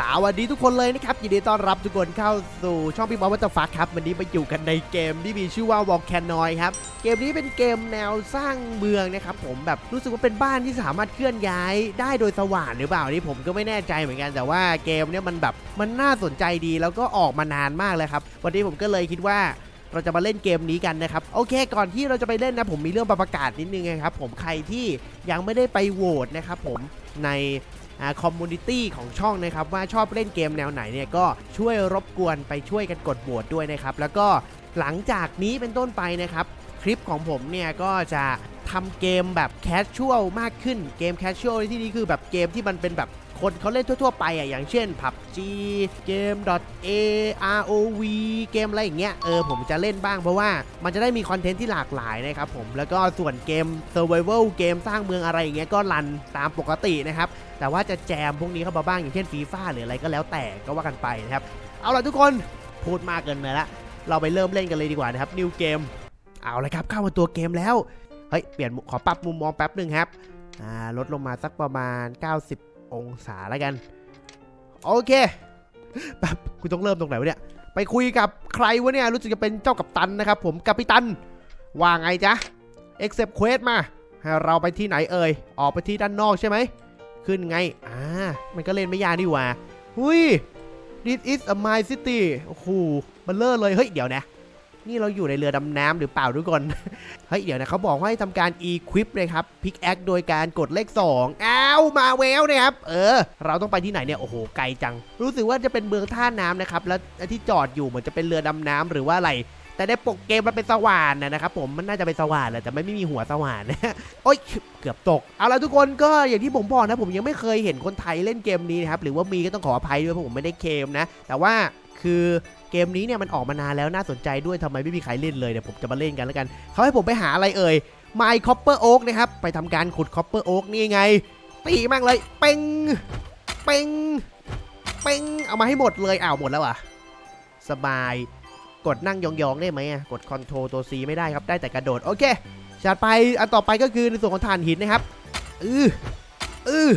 สวัสดีทุกคนเลยนะครับยินดีต้อนรับทุกคนเข้าสู่ช่องพี่บอลวัตฟักครับ วันนี้มาอยู่กันในเกมที่มีชื่อว่าวอลแคนนอยครับ เกมนี้เป็นเกมแนวสร้างเมืองนะครับผมแบบรู้สึกว่าเป็นบ้านที่สามารถเคลื่อนย้ายได้โดยสว่านหรือเปล่านี่ผมก็ไม่แน่ใจเหมือนกันแต่ว่าเกมเนี้ยมันแบบมันน่าสนใจดีแล้วก็ออกมานานมากเลยครับวันนี้ผมก็เลยคิดว่าเราจะมาเล่นเกมนี้กันนะครับ โอเค ก่อนที่เราจะไปเล่นนะ ผมมีเรื่องประกาศนิดนึงนะครับ ผมใครที่ยังไม่ได้ไปโหวตนะครับผมใน คอมมูนิตี้ของช่องนะครับว่าชอบเล่นเกมแนวไหนเนี่ยก็ช่วยรบกวนไปช่วยกันกดโหวตด้วยนะครับแล้วก็หลังจากนี้เป็นต้นไปนะครับคลิปของผมเนี่ยก็จะทำเกมแบบแคชชวลมากขึ้นเกมแคชชวลที่นี้คือแบบเกมที่มันเป็นแบบคนเขาเล่นทั่ว ๆ ไปอะอย่างเช่น PUBG เกม .a ROV เกมอะไรอย่างเงี้ยเออผมจะเล่นบ้างเพราะว่ามันจะได้มีคอนเทนต์ที่หลากหลายนะครับผมแล้วก็ส่วนเกม Survival เกมสร้างเมืองอะไรอย่างเงี้ยก็รันตามปกตินะครับ แต่ว่าจะแจมพวกนี้เข้ามาบ้างอย่างเช่นฟีฟ่าหรืออะไรก็แล้วแต่ก็ว่ากันไปนะครับ เอาล่ะทุกคนพูดมากเกินไปละ เราไปเริ่มเล่นกันเลยดีกว่านะครับ New Game เอาละครับเข้ามาตัวเกมแล้ว เฮ้ย เปลี่ยนมุขอปรับมุมมองแป๊บหนึ่งครับอ่าลดลงมาสักประมาณ 90 องศาแล้วกัน โอเคแป๊บกูต้องเริ่มตรงไหนวะเนี่ย ไปคุยกับใครวะเนี่ย รู้สึกจะเป็นเจ้ากัปตันนะครับผมกัปตัน ว่าไงจ๊ะ accept quest มา ให้เราไปที่ไหนเอ่ย ออกไปที่ด้านนอกใช่ไหม ขึ้นไง อ่า มันก็เล่นไม่ยากนี่หว่าหุย this is a my city โอ้โหมันเลิศเลย เฮ้ย เดี๋ยวนะ นี่เราอยู่ในเรือดำน้ำหรือเปล่าทุกคน เฮ้ย เดี๋ยวนะเขาบอกว่าให้ทำการ equip นะครับ pick axe โดยการกดเลข 2 อ้าว มาแววนะครับ เออ เราต้องไปที่ไหนเนี่ย โอ้โห ไกลจัง รู้สึกว่าจะเป็นเมืองท่าน้ำนะครับ แล้วที่จอดอยู่เหมือนจะเป็นเรือดำน้ำหรือว่าอะไร แต่ในปกเกมมันเป็นสว่านนะครับผมมันน่าจะเป็นสว่านแหละแต่ไม่ไม่มีหัวสว่านนะโอ๊ยเกือบตกเอาละทุกคนก็อย่างที่ผมบอกนะผมยังไม่เคยเห็นคนไทยเล่นเกมนี้นะครับหรือว่ามีก็ต้องขออภัยด้วยเพราะผมไม่ได้เคมนะ แต่ว่าคือเกมนี้เนี่ยมันออกมานานแล้วน่าสนใจด้วยทำไมไม่มีใครเล่นเลยเดี๋ยวผมจะมาเล่นกันแล้วกันเขาให้ผมไปหาอะไรเอ่ย My Copper Oak นะครับไปทำการขุด Copper Oak นี่ไง ตีมากเลยเป้งเป้งเป้งเอามาให้หมดเลยอ้าวหมดแล้วอะสบาย กดนั่งยองๆได้ไหมอะกด Ctrl ตัว C ไม่ได้ครับได้แต่กระโดดโอเคจัดไปอันต่อไปก็คือในส่วนของถ่านหินนะครับอืออือ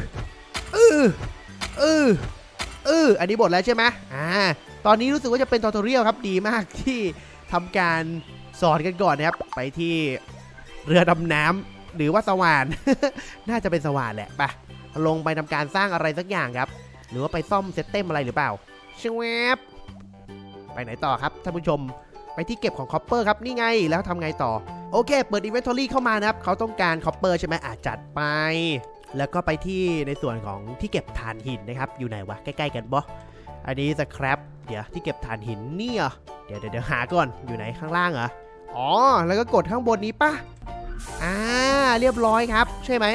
อืออืออืออันนี้หมดแล้วใช่ไหมอ่าตอนนี้รู้สึกว่าจะเป็นทอทอเรียลครับดีมากที่ทำการสอนกันก่อนนะครับ ไปที่เรือดำน้ำหรือว่าสว่าน น่าจะเป็นสว่านแหละไปลงไปทำการสร้างอะไรสักอย่างครับ หรือว่าไปซ่อมเซตเต็มอะไรหรือเปล่าชวบ ไปไหนต่อครับท่านผู้ชม ไปที่เก็บของคอปเปอร์ครับนี่ไงแล้วทำไงต่อ โอเค เปิดอินเวนทอรี่เข้ามานะครับเขาต้องการคอปเปอร์ใช่ไหมอาจจัดไป แล้วก็ไปที่ในส่วนของที่เก็บถ่านหินนะครับ อยู่ไหนวะใกล้ๆกันบ่อันนี้สครับเดี๋ยวที่เก็บถ่านหินนี่เหรอเดี๋ยเดี๋ยวเดี๋ยวหาก่อนอยู่ไหนข้างล่างเหรออ๋อแล้วก็กดข้างบนนี้ปะอ่าเรียบร้อยครับ ใช่ไหม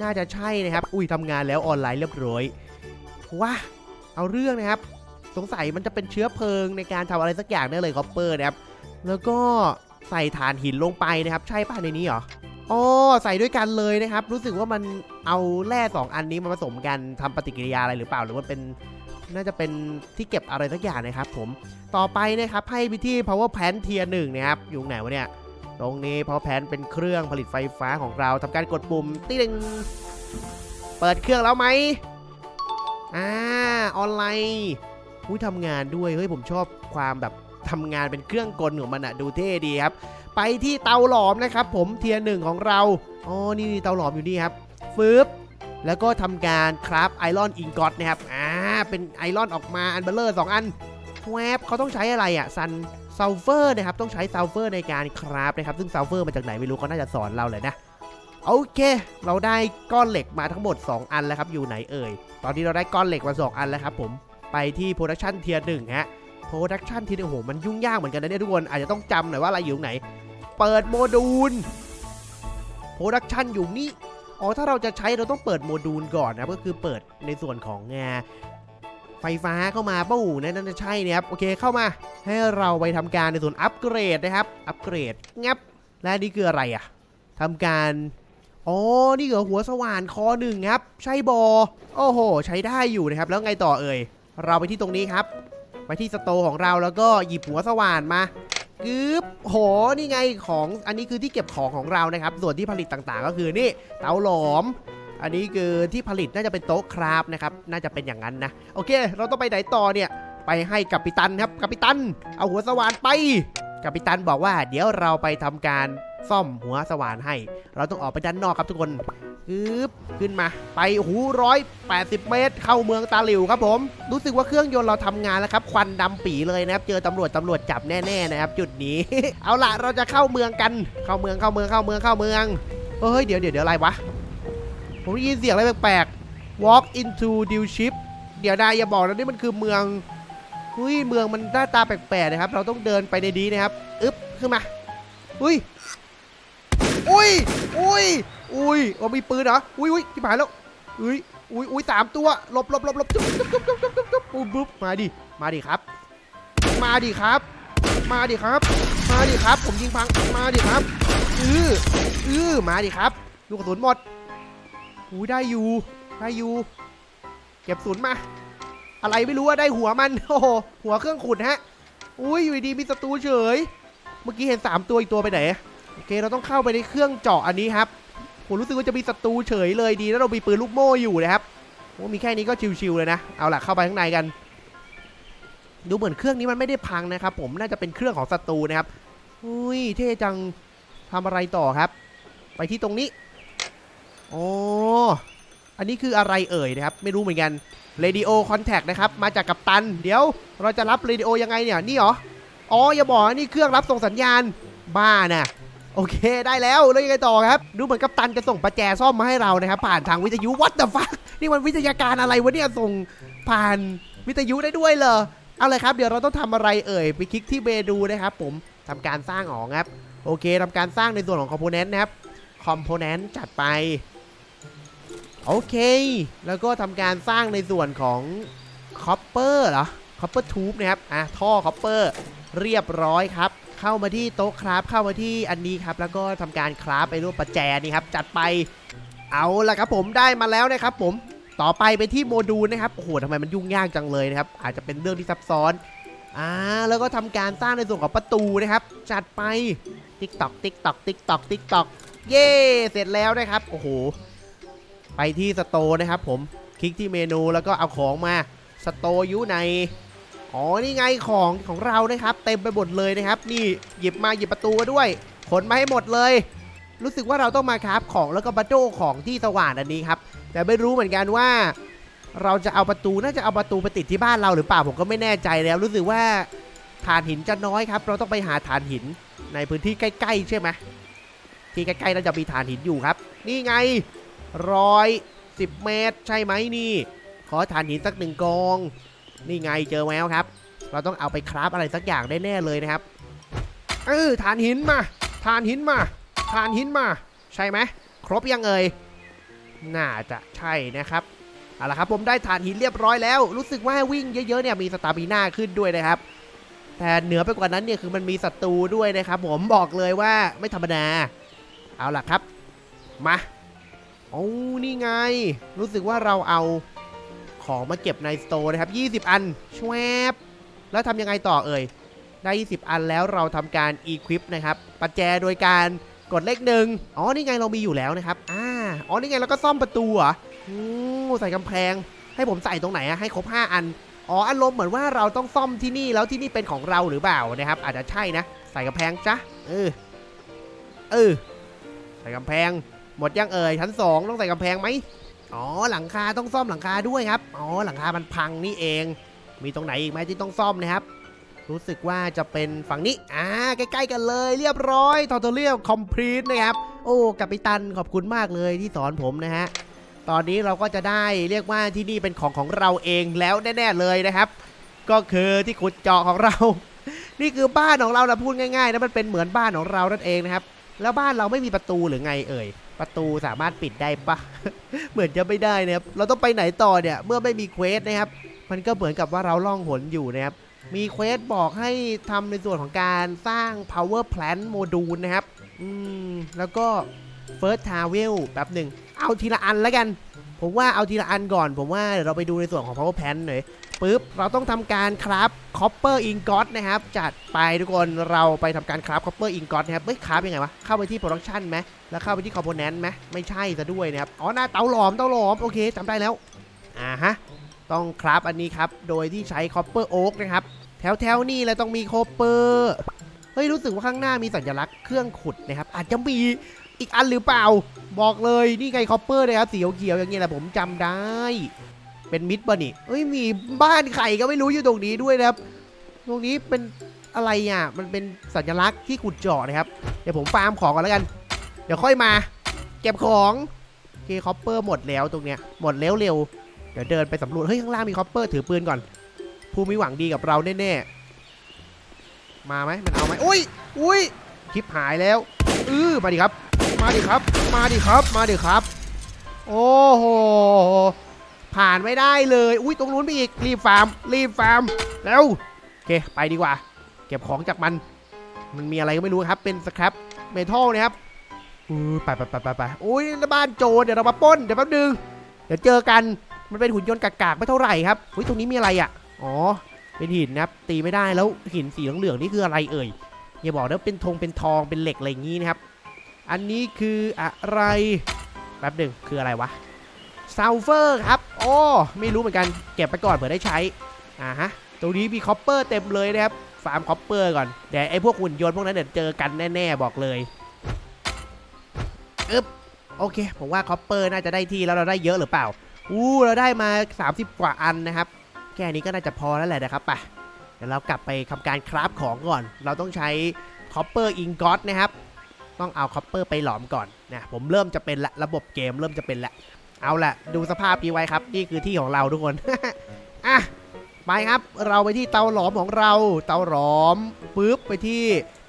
น่าจะใช่นะครับ อุ้ยทำงานแล้วออนไลน์เรียบร้อยว้าเอาเรื่องนะครับ สงสัยมันจะเป็นเชื้อเพลิงในการทำอะไรสักอย่างแน่เลยคอปเปอร์นะครับ แล้วก็ใส่ถ่านหินลงไปนะครับ ใช่ป่ะในนี้เหรออ๋อใส่ด้วยกันเลยนะครับ รู้สึกว่ามันเอาแร่สองอันนี้มาผสมกันทำปฏิกิริยาอะไรหรือเปล่า หรือว่าเป็นน่าจะเป็นที่เก็บอะไรสักอย่างนะครับผม ต่อไปนะครับให้ไปที่ power plant เทียร์หนึ่งนะครับ อยู่ไหนวะเนี่ย ตรงนี้ power plant เป็นเครื่องผลิตไฟฟ้าของเราทำการกดปุ่มติ๊งเปิดเครื่องแล้วไหมอ่าออนไลน์ อุ้ยทำงานด้วยเฮ้ยผมชอบความแบบทำงานเป็นเครื่องกลของมันอะดูเท่ดีครับ ไปที่เตาหลอมนะครับ ผมเทียร์หนึ่งของเราอ๋อนี่เตาหลอมอยู่นี่ครับฟืบแล้วก็ทำการคราฟไอรอนอิงกอตนะครับอ่าเป็นไอรอนออกมาอันเบลเลอร์สองอันแวบเขาต้องใช้อะไรอะ่ะซันซัลเฟอร์นะครับต้องใช้ซัลเฟอร์ในการคราฟนะครับซึ่งซัลเฟอร์มาจากไหนไม่รู้เขาน่าจะสอนเราเลยนะโอเค เราได้ก้อนเหล็กมาทั้งหมด 2 อันแล้วครับอยู่ไหนเอ่ย ตอนนี้เราได้ก้อนเหล็กมา 2 อันแล้วครับผม ไปที่โปรดักชันเทียร์หนึ่งฮะโปรดักชันเทียร์โอ้โหมันยุ่งยากเหมือนกันนะเนี่ยทุกคนอาจจะต้องจำหน่อยว่าอะไรอยู่ตรงไหน เปิดโมดูลโปรดักชันอยู่นี่อ๋อถ้าเราจะใช้เราต้องเปิดโมดูลก่อนนะครับก็คือเปิดในส่วนของงาไฟฟ้าเข้ามาป้าหูนั่นน่าจะใช่นะครับโอเคเข้ามา ให้เราไปทำการในส่วนอัปเกรดนะครับอัปเกรดงับและนี่คืออะไรอะทำการอ๋อนี่เหรอหัวสว่านคอหนึ่งครับ ใช่บอโอ้โห ใช้ได้อยู่นะครับ แล้วไงต่อเอ่ย เราไปที่ตรงนี้ครับ ไปที่สโตของเราแล้วก็หยิบหัวสว่านมากึบโห นี่ไงของ อันนี้คือที่เก็บของของเรานะครับ ส่วนที่ผลิตต่างๆ ก็คือนี่เตาหลอม อันนี้คือที่ผลิตน่าจะเป็นโต๊ะคราฟนะครับ น่าจะเป็นอย่างนั้นนะ โอเค เราต้องไปไหนต่อเนี่ย ไปให้กัปตันครับ กัปตัน เอาหัวสว่านไป กัปตันบอกว่า เดี๋ยวเราไปทำการซ่อมหัวสว่านให้ เราต้องออกไปด้านนอกครับทุกคน ปึ๊บขึ้นมา ไปหูร้อยแปดสิบเมตร เข้าเมืองตาหลิวครับผม รู้สึกว่าเครื่องยนต์เราทำงานแล้วครับ ควันดำปีเลยนะครับ เจอตำรวจตำรวจจับแน่ๆนะครับ จุดนี้ เอาล่ะเราจะเข้าเมืองกัน เข้าเมืองเข้าเมืองเข้าเมืองเข้าเมือง เฮ้ยเดี๋ยวเดี๋ยวเดี๋ยวอะไรวะ ผมได้ยินเสียงอะไรแปลกๆ walk into deal ship เดี๋ยวได้อย่าบอกนะนี่มันคือเมืองอุ้ยเมืองมันหน้าตาแปลกๆนะครับ เราต้องเดินไปในนี้นะครับ อึ๊บขึ้นมา อุ้ย อุ้ย อุ้ย อุ้ยโอ้มีปืนเหรอ อุ้ยอุ้ยที่ผ่านแล้ว อุ้ยอุ้ยอุ้ยสามตัว หลบหลบหลบหลบจุ๊บจุ๊บจุ๊บจุ๊บจุ๊บจุ๊บจุ๊บปุ๊บปุ๊บมาดิ มาดิครับ มาดิครับ มาดิครับ มาดิครับ ผมยิงพัง มาดิครับ อืออือมาดิครับ ลูกกระสุนหมดหูได้อยู่ ได้อยู่ เก็บศูนย์มา อะไรไม่รู้ว่าได้หัวมัน โอ้โห หัวเครื่องขุดฮะ อุ้ยอยู่ดีมีศัตรูเฉย เมื่อกี้เห็น3ตัวอีกตัวไปไหน โอเค เราต้องเข้าไปในเครื่องเจาะอันนี้ครับ ผมรู้สึกว่าจะมีศัตรูเฉยเลยดีแล้วเรามีปืนลูกโม่อยู่นะครับโอ้มีแค่นี้ก็ชิวๆเลยนะเอาล่ะเข้าไปข้างในกัน ดูเหมือนเครื่องนี้มันไม่ได้พังนะครับ ผมน่าจะเป็นเครื่องของศัตรูนะครับอุ้ยเท่จังทำอะไรต่อครับ ไปที่ตรงนี้อ๋ออันนี้คืออะไรเอ่ยนะครับ ไม่รู้เหมือนกัน Radio Contact นะครับ มาจากกัปตัน เดี๋ยวเราจะรับ Radio ยังไงเนี่ย นี่เหรอ อ๋อ อย่าบอกว่านี่เครื่องรับส่งสัญญาณ บ้าน่ะ โอเคได้แล้วแล้วยังไงต่อครับ ดูเหมือนกัปตันจะส่งประแจซ่อมมาให้เรานะครับ ผ่านทางวิทยุ What the fuck นี่มันวิทยาการอะไรวะเนี่ยส่งผ่านวิทยุได้ด้วยเหรอเอาเลยครับ เดี๋ยวเราต้องทำอะไรเอ่ยไปคลิกที่เมนูนะครับ ผมทำการสร้างออกครับ โอเคทำการสร้างในส่วนของคอมโพเนนต์นะครับคอมโพเนนต์จัดไปโอเค แล้วก็ทำการสร้างในส่วนของคอปเปอร์เหรอคอปเปอร์ทูบนะครับอะท่อคอปเปอร์เรียบร้อยครับ เข้ามาที่โต๊ะคราฟเข้ามาที่อันนี้ครับ แล้วก็ทำการคราฟไปรูปประแจนี่ครับจัดไปเอาละครับผมได้มาแล้วนะครับผมต่อไปไปที่โมดูลนะครับโอ้โหทำไมมันยุ่งยากจังเลยนะครับอาจจะเป็นเรื่องที่ซับซ้อนอ่าแล้วก็ทำการสร้างในส่วนของประตูนะครับ จัดไปติ๊กตอกติ๊กตอกติ๊กตอกติ๊กตอกเย้เสร็จแล้วนะครับโอ้โหไปที่สโตนะครับผมคลิกที่เมนูแล้วก็เอาของมาสโตอยู่ใน อ๋อนี่ไงของของเรานะครับ เต็มไปหมดเลยนะครับ นี่หยิบมาหยิบประตูมาด้วยขนมาให้หมดเลย รู้สึกว่าเราต้องมาคราฟของแล้วก็บัตโดของที่สว่านอันนี้ครับแต่ไม่รู้เหมือนกันว่า เราจะเอาประตูน่าจะเอาประตูไปติดที่บ้านเราหรือเปล่าผมก็ไม่แน่ใจแล้ว รู้สึกว่าฐานหินจะน้อยครับ เราต้องไปหาฐานหินในพื้นที่ใกล้ๆใช่ไหมที่ใกล้ๆน่าจะมีฐานหินอยู่ครับ นี่ไงร้อยสิบเมตร ใช่ไหมนี่ ขอฐานหินสักหนึ่งกอง นี่ไงเจอแววครับ เราต้องเอาไปคราฟอะไรสักอย่างได้แน่เลยนะครับ เออฐานหินมาฐานหินมาฐานหินมา ใช่ไหมครบยังเอ่ยน่าจะใช่นะครับเอาละครับผมได้ฐานหินเรียบร้อยแล้ว รู้สึกว่าวิ่งเยอะๆเนี่ยมีสตามิน่าขึ้นด้วยนะครับ แต่เหนือไปกว่านั้นเนี่ยคือมันมีศัตรูด้วยนะครับ ผมบอกเลยว่าไม่ธรรมดา เอาล่ะครับ มาโอ้นี่ไง รู้สึกว่าเราเอา ของมาเก็บในสโตร์นะครับ 20 อันชวบแล้วทำยังไงต่อเอ่ย ได้ 20 อันแล้วเราทำการ equip นะครับประแจโดยการกดเลขหนึ่งอ๋อ นี่ไงเรามีอยู่แล้วนะครับ อ่า อ๋อ นี่ไงเราก็ซ่อมประตูเหรออือใส่กำแพง ให้ผมใส่ตรงไหนอะให้ครบ 5 อัน อ๋อ อารมณ์เหมือนว่าเราต้องซ่อมที่นี่แล้วที่นี่เป็นของเราหรือเปล่านะครับ อาจจะใช่นะ ใส่กำแพงจ้ะ เออ เออ ใส่กำแพง หมดยังเอ่ยชั้นสองต้องใส่กำแพงไหม อ๋อหลังคาต้องซ่อมหลังคาด้วยครับอ๋อหลังคามันพังนี่เอง มีตรงไหนอีกไหมที่ต้องซ่อมนะครับ รู้สึกว่าจะเป็นฝั่งนี้อ่าใกล้ๆกันเลย เรียบร้อยทอ t เรียลคอมพลีทนะครับโอ้กัปตันขอบคุณมากเลยที่สอนผมนะฮะตอนนี้เราก็จะได้เรียกว่าที่นี่เป็นของของเราเองแล้วแน่ๆเลยนะครับ ก็คือที่ขุดเจาะของเรา นี่คือบ้านของเรานะพูดง่ายๆนะมันเป็นเหมือนบ้านของเรานั่นเองนะครับ แล้วบ้านเราไม่มีประตูหรือไงเอ่ย ประตูสามารถปิดได้ปะเหมือนจะไม่ได้นะครับ เราต้องไปไหนต่อเนี่ย เมื่อไม่มีเควสนะครับ มันก็เหมือนกับว่าเราล่องหนอยู่นะครับ มีเควสบอกให้ทำในส่วนของการสร้าง power plant module นะครับ อืม แล้วก็ first travel แป๊บหนึ่ง เอาทีละอันแล้วกัน ผมว่าเอาทีละอันก่อน ผมว่าเดี๋ยวเราไปดูในส่วนของ power plant หน่อยปึ๊บ เราต้องทำการครับ copper ingot นะครับ จัดไปทุกคน เราไปทำการครับ copper ingot นะครับ เฮ้ยครับยังไงวะ เข้าไปที่ production ไหม แล้วเข้าไปที่ component ไหมไม่ใช่ซะด้วยนะครับ อ๋อ หน้าเตาหลอม เตาหลอม โอเคจำได้แล้ว อ่าฮะ ต้องครับอันนี้ครับ โดยที่ใช้ copper oak นะครับ แถวแถวๆนี่เลยต้องมี copper เฮ้ย รู้สึกว่าข้างหน้ามีสัญลักษณ์เครื่องขุดนะครับ อาจจะมีอีกอันหรือเปล่า บอกเลย นี่ไง copper เลยครับ สีเขียวๆอย่างเงี้ยแหละผมจำได้ เป็นมิดป่ะนี่เอ้ย มีบ้านไข่ก็ไม่รู้อยู่ตรงนี้ด้วยนะครับ ตรงนี้เป็นอะไรอะ มันเป็นสัญลักษณ์ที่ขุดเจาะนะครับ เดี๋ยวผมฟาร์มของก่อนแล้วกัน เดี๋ยวค่อยมา เก็บของโอเคคอปเปอร์หมดแล้วตรงเนี้ยหมดแล้วเร็วเดี๋ยวเดินไปสำรวจเฮ้ยข้างล่างมีคอปเปอร์ถือปืนก่อนผู้มีหวังดีกับเราแน่ๆมาไหมมันเอาไหมอุ้ยอุ้ยคลิปหายแล้วอือมาดิครับ มาดิครับ มาดิครับ มาดิครับ โอ้โหผ่านไม่ได้เลย อุ้ยตรงนู้นไปอีกรีบฟาร์มรีบฟาร์มเร็วโอเคไปดีกว่า เก็บของจากมัน มันมีอะไรก็ไม่รู้ครับเป็นสครับเมทัลนะครับ ไปไปไปไปไปอุ้ยแล้วบ้านโจรเดี๋ยวเรามาป้นเดี๋ยวแป๊บนึงเดี๋ยวเจอกันมันเป็นหุ่นยนต์กากๆไม่เท่าไหร่ครับอุ้ยตรงนี้มีอะไรอะอ๋อเป็นหินนะครับตีไม่ได้แล้วหินสีเหลืองๆนี่คืออะไรเอ่ยอย่าบอกนะเป็นธงเป็นทองเป็นเหล็กอะไรอย่างงี้นะครับอันนี้คืออะไรแป๊บหนึ่งคืออะไรวะซัลเฟอร์ครับโอ้ไม่รู้เหมือนกันเก็บไปก่อนเผื่อได้ใช้อ่าฮะตรงนี้มีคอปเปอร์เต็มเลยนะครับฟาร์มคอปเปอร์ก่อนเดี๋ยวไอ้พวกหุ่นยนต์พวกนั้นเดี๋ยวเจอกันแน่ๆบอกเลย อึ๊บโอเค ผมว่าคอปเปอร์น่าจะได้ที่แล้วเราได้เยอะหรือเปล่า อู้เราได้มา 30 กว่าอันนะครับ แค่นี้ก็น่าจะพอแล้วแหละนะครับไปเดี๋ยวเรากลับไปทำการคราฟของก่อน เราต้องใช้คอปเปอร์อิงกอตนะครับ ต้องเอาคอปเปอร์ไปหลอมก่อนนะผมเริ่มจะเป็นละระบบเกมเริ่มจะเป็นละเอาละดูสภาพนี้ไว้ครับ นี่คือที่ของเราทุกคนอะไปครับเราไปที่เตาหลอมของเรา เตาหลอมปึ๊บไปที่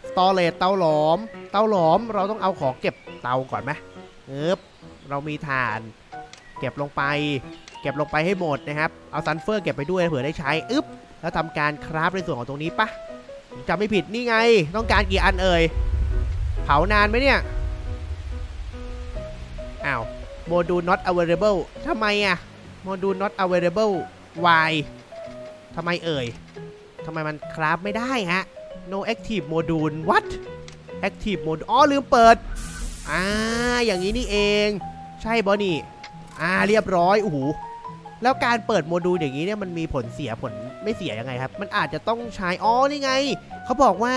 สตอเรจเตาหลอม เตาหลอมเราต้องเอาของเก็บ เตาก่อนไหมเอ๊บเรามีถ่าน เก็บลงไป เก็บลงไปให้หมดนะครับ เอาซันเฟอร์เก็บไปด้วยเผื่อได้ใช้อึ๊บแล้วทำการคราฟในส่วนของตรงนี้ปะจำไม่ผิดนี่ไง ต้องการกี่อันเอ่ย เผานานไหมเนี่ย อ้าวโมดูล not available ทำไมอะโมดูล not available why ทำไมเอ่ยทำไมมันคราฟไม่ได้ฮะ no active module what active module อ๋อลืมเปิด อ่าอย่างนี้นี่เอง ใช่บอนี่อ่าเรียบร้อยโอ้โหแล้วการเปิดโมดูลอย่างนี้เนี่ยมันมีผลเสียผลไม่เสียยังไงครับ มันอาจจะต้องใช้อ๋อนี่ไงเขาบอกว่า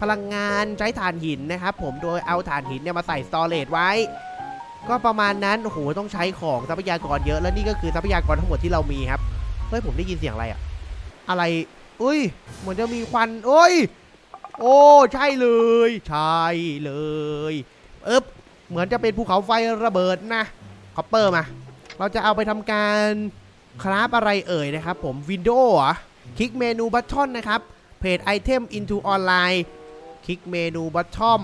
พลังงานใช้ถ่านหินนะครับผมโดยเอาถ่านหินเนี่ยมาใส่สตอเรจไว้ ก็ประมาณนั้นโอ้โหต้องใช้ของทรัพยากรเยอะแล้วนี่ก็คือทรัพยากรทั้งหมดที่เรามีครับเฮ้ยผมได้ยินเสียงอะไรอะอะไรอุ้ยเหมือนจะมีควันโอ้ยโอ้ใช่เลย ใช่เลย เอ๊บเหมือนจะเป็นภูเขาไฟระเบิดนะคอปเปอร์มา เราจะเอาไปทำการคราฟอะไรเอ่ยนะครับผมวินโดว์อะคลิกเมนูบัตทอนนะครับเพจไอเทม into online คลิกเมนูบัตทอม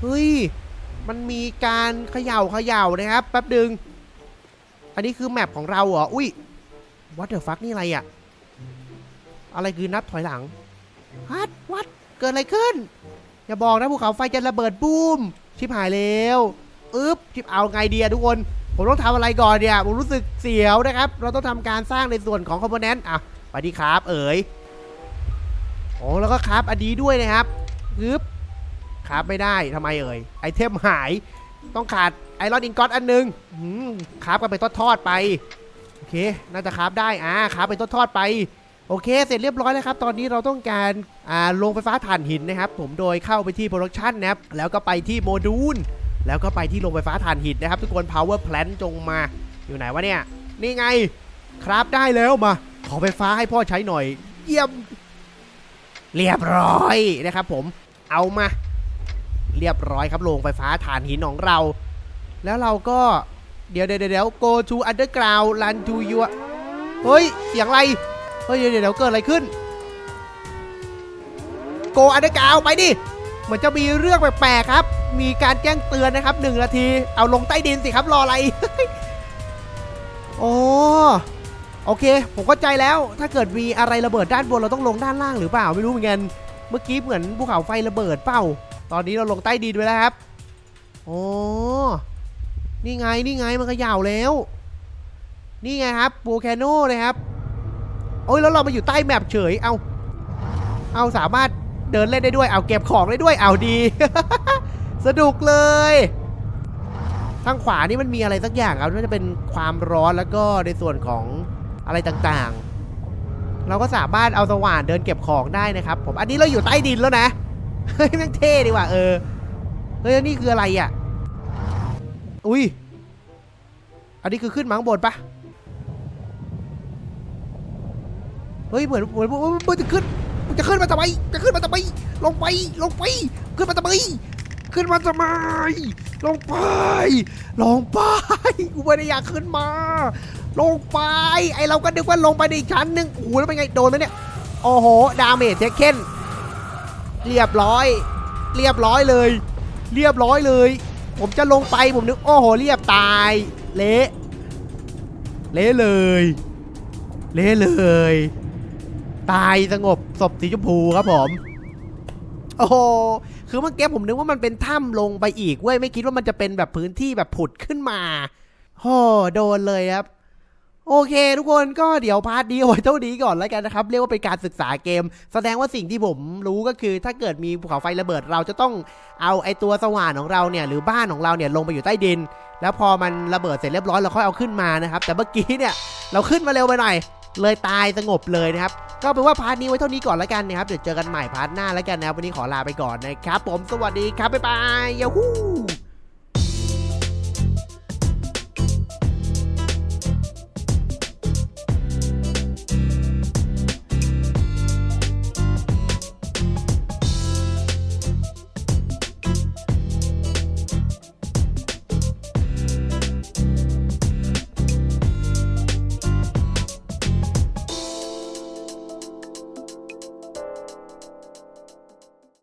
เฮ้ย มันมีการเขย่าเขย่านะครับแป๊บดึง อันนี้คือแมปของเราเหรอ อุ้ย what the fuck นี่อะไรอะอะไรคือนับถอยหลังฮัดวัด เกิดอะไรขึ้น อย่าบอกนะภูเขาไฟจะระเบิดบูม ชิบหายแล้วอึ๊บชิบเอาไงเดียทุกคน ผมต้องทำอะไรก่อนเนี่ย ผมรู้สึกเสียวนะครับ เราต้องทำการสร้างในส่วนของคอมโพเนนต์อะไปดีครับเอ๋ยโอ้แล้วก็ครับอันนี้ด้วยนะครับอึ๊บครับไม่ได้ทำไมเอ่ยไอเทมหายต้องขาดไอรอนอินกอตอันหนึงหืมครับกันไปทอดๆไปโอเค น่าจะครับได้อ่าครับไปทอดๆไป โอเค เสร็จเรียบร้อยแล้วครับ ตอนนี้เราต้องการ อ่าลงไฟฟ้าถ่านหินนะครับ ผมโดยเข้าไปที่โปรดักชันนะครับ แล้วก็ไปที่โมดูล แล้วก็ไปที่โรงไฟฟ้าถ่านหินนะครับ ทุกคน power plant จงมา อยู่ไหนวะเนี่ย นี่ไง ครับได้แล้วมา ขอไฟฟ้าให้พ่อใช้หน่อย เยี่ยม เรียบร้อยนะครับผม เอามา เรียบร้อยครับโรงไฟฟ้าถ่านหินของเรา แล้วเราก็ เดี๋ยวเดี๋ยวเดี๋ยว go to underground run to your เฮ้ย เสียงอะไร เฮ้ย เดี๋ยวเดี๋ยวเกิดอะไรขึ้น go underground ไปดิเหมือนจะมีเรื่องแปลกๆครับ มีการแจ้งเตือนนะครับหนึ่งนาที เอาลงใต้ดินสิครับรออะไร โอ้โอเค ผมเข้าใจแล้ว ถ้าเกิดมีอะไรระเบิดด้านบนเราต้องลงด้านล่างหรือเปล่าไม่รู้เหมือนกัน เมื่อกี้เหมือนภูเขาไฟระเบิดเปล่า ตอนนี้เราลงใต้ดินไปแล้วครับ โอ้นี่ไงนี่ไงมันเขย่าแล้ว นี่ไงครับโบแคโนเลยครับ โอ้ยแล้วเรามาอยู่ใต้แมปเฉย เอา เอาสามารถ เดินเล่นได้ด้วย เอาเก็บของได้ด้วย เอาดี สนุกเลย ทางขวานี่มันมีอะไรสักอย่างครับน่าจะเป็นความร้อนแล้วก็ในส่วนของอะไรต่างๆ เราก็สามารถเอาสว่านเดินเก็บของได้นะครับ ผม อันนี้เราอยู่ใต้ดินแล้วนะ เฮ้ยแม่งเท่ดีว่ะเออ เฮ้ยนี่คืออะไรอะ อุ้ย อันนี้คือขึ้นมาข้างบนปะเฮ้ยเหมือนเหมือนเหมือนมันจะขึ้น จะขึ้นมาทำไมจะขึ้นมาทำไมลงไปลงไป ขึ้นมาทำไมขึ้นมาทำไมลงไป ลงไปกูไม่ได้อยากขึ้นมา ลงไป ไอเราก็นึกว่าลงไปในอีกชั้นหนึ่งโอ้โหแล้วเป็นไงโดนไหมเนี่ยโอ้โหดาเมจเทคเคนเรียบร้อย เรียบร้อยเลย เรียบร้อยเลย ผมจะลงไปผมนึกโอ้โหเรียบตาย เละเละเลย เละเลย ตายสงบศพสีชมพูครับผม โอ้โหคือเมื่อกี้ผมนึกว่ามันเป็นถ้ำลงไปอีกเว้ยไม่คิดว่ามันจะเป็นแบบพื้นที่แบบผุดขึ้นมาโอ้โดนเลยครับ โอเค ทุกคนก็เดี๋ยวพาร์ทนี้เอาไว้เท่านี้ก่อนแล้วกันนะครับ เรียกว่าเป็นการศึกษาเกม แสดงว่าสิ่งที่ผมรู้ก็คือ ถ้าเกิดมีภูเขาไฟระเบิด เราจะต้องเอาไอตัวสว่านของเราเนี่ย หรือบ้านของเราเนี่ยลงไปอยู่ใต้ดิน แล้วพอมันระเบิดเสร็จเรียบร้อยเราค่อยเอาขึ้นมานะครับ แต่เมื่อกี้เนี่ยเราขึ้นมาเร็วไปหน่อย เลยตายสงบเลยนะครับก็เป็นว่าพาร์ทนี้ไว้เท่านี้ก่อนแล้วกันนะครับเดี๋ยวเจอกันใหม่พาร์ทหน้าแล้วกันนะครับวันนี้ขอลาไปก่อนนะครับผมสวัสดีครับบ๊ายบายยาฮู